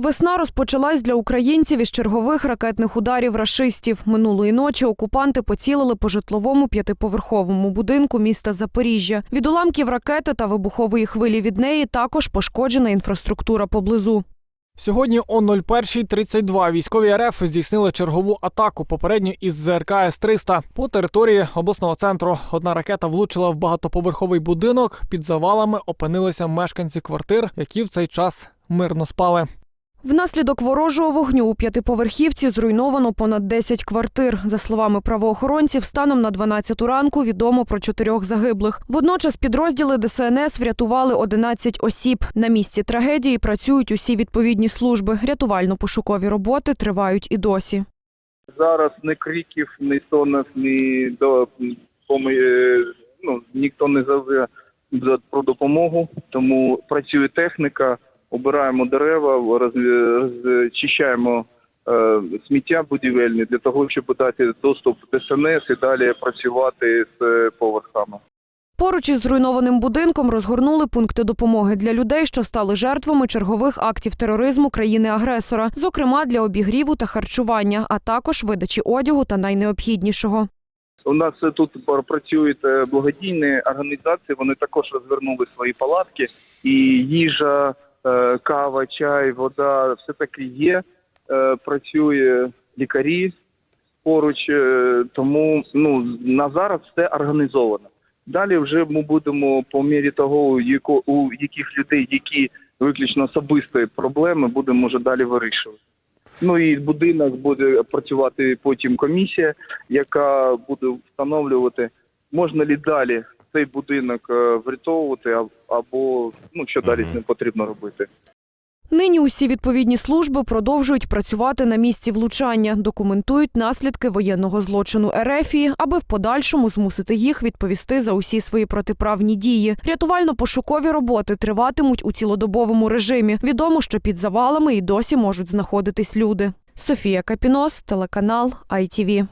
Весна розпочалась для українців із чергових ракетних ударів рашистів. Минулої ночі окупанти поцілили по житловому п'ятиповерховому будинку міста Запоріжжя. Від уламків ракети та вибухової хвилі від неї також пошкоджена інфраструктура поблизу. Сьогодні о 01.32 військові РФ здійснили чергову атаку попередньо із ЗРК С-300 по території обласного центру. Одна ракета влучила в багатоповерховий будинок. Під завалами опинилися мешканці квартир, які в цей час мирно спали. Внаслідок ворожого вогню у п'ятиповерхівці зруйновано понад 10 квартир. За словами правоохоронців, станом на 12 ранку відомо про чотирьох загиблих. Водночас підрозділи ДСНС врятували 11 осіб. На місці трагедії працюють усі відповідні служби. Рятувально-пошукові роботи тривають і досі. Зараз ні криків, ні стонів, ні до поми- ну, ніхто не за- про допомогу. Тому працює техніка, обираємо дерева, розчищаємо е, сміття будівельне для того, щоб дати доступ ДСНС і далі працювати з е, поверхами. Поруч із зруйнованим будинком розгорнули пункти допомоги для людей, що стали жертвами чергових актів тероризму країни-агресора, зокрема для обігріву та харчування, а також видачі одягу та найнеобхіднішого. У нас тут працюють е, благодійні організації. Вони також розвернули свої палатки, і їжа, кава, чай, вода все таки є. Е, Працює лікарі поруч, е, тому ну на зараз все організовано. Далі вже ми будемо по мірі того, у яких людей, які виключно особисті проблеми, будемо вже далі вирішувати. Ну і будинок буде працювати потім комісія, яка буде встановлювати, можна ли далі цей будинок е, врятовувати, або ну що далі з ним потрібно робити. Нині усі відповідні служби продовжують працювати на місці влучання, документують наслідки воєнного злочину Ерефії, аби в подальшому змусити їх відповісти за усі свої протиправні дії. Рятувально-пошукові роботи триватимуть у цілодобовому режимі. Відомо, що під завалами і досі можуть знаходитись люди. Софія Капінос, телеканал ITV.